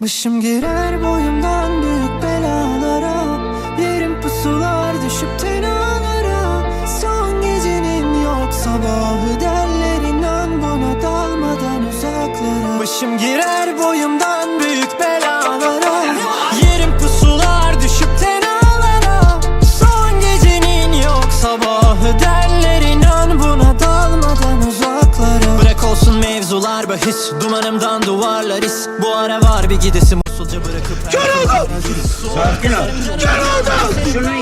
Başım girer boyumdan büyük belalara. Yerim pusular düşüp tenalara Son gecenin yok sabahı derler inan buna dalmadan uzaklara. Başım girer boyumdan büyük belalara bahis Dumanımdan duvarlar is. Bu ara var bir gidesim. Usulca bırakıp Kör Sakin ol.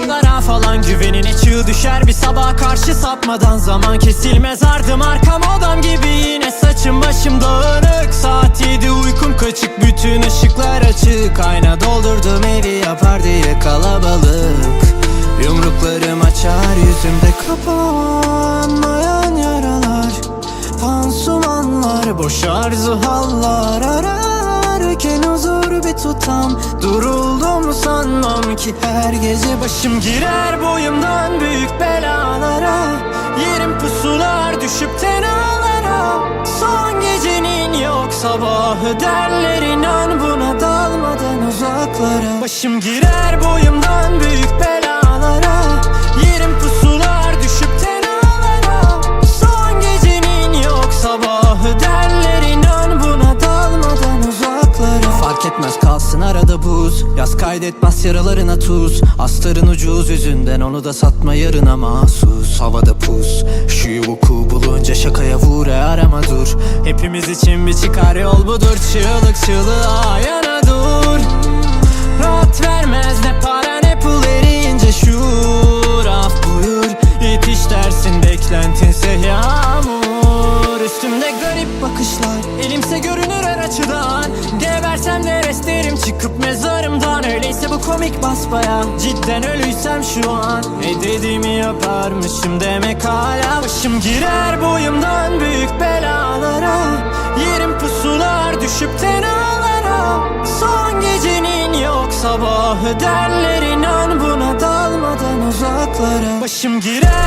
Onlara falan güvenine çığ düşer. Bir sabah karşı sapmadan zaman kesilmez. Ardım arkam odam gibi yine saçım başım dağınık. Saat yedi uykum kaçık. Bütün ışıklar açık. Ayna doldurdum evi yapar diye kalabalık. Yumruklarım açar yüzümde kapanmayan Pansumanlar boş arzu hallar Ararken huzur bir tutam. Duruldum sanmam ki her gece başım girer boyumdan büyük belalara. Yerim pusular düşüp tenalara. Son gecenin yok sabahı derler inan buna dalmadan uzaklara. Başım girer boyumdan büyük Fark etmez. Kalsın arada buz. Yaz kaydetmez yaralarına tuz. Astarın ucuz yüzünden onu da satma yarına mahsus. Havada pus. Şu vuku bulunca şakaya vur e arama dur. Hepimiz için bir çıkar yol budur. Çığlık çığlığa yana garip bakışlar. Elimse görünür her açıdan. Gebersem de resterim çıkıp mezarımdan. Öyleyse bu komik basbaya cidden ölüysem şu an. Ne dediğimi yaparmışım demek hala Başım girer. Boyumdan büyük belalara Yerim pusular düşüp tenalara Son gecenin yok sabahı derler inan buna dalmadan uzaklara. Başım girer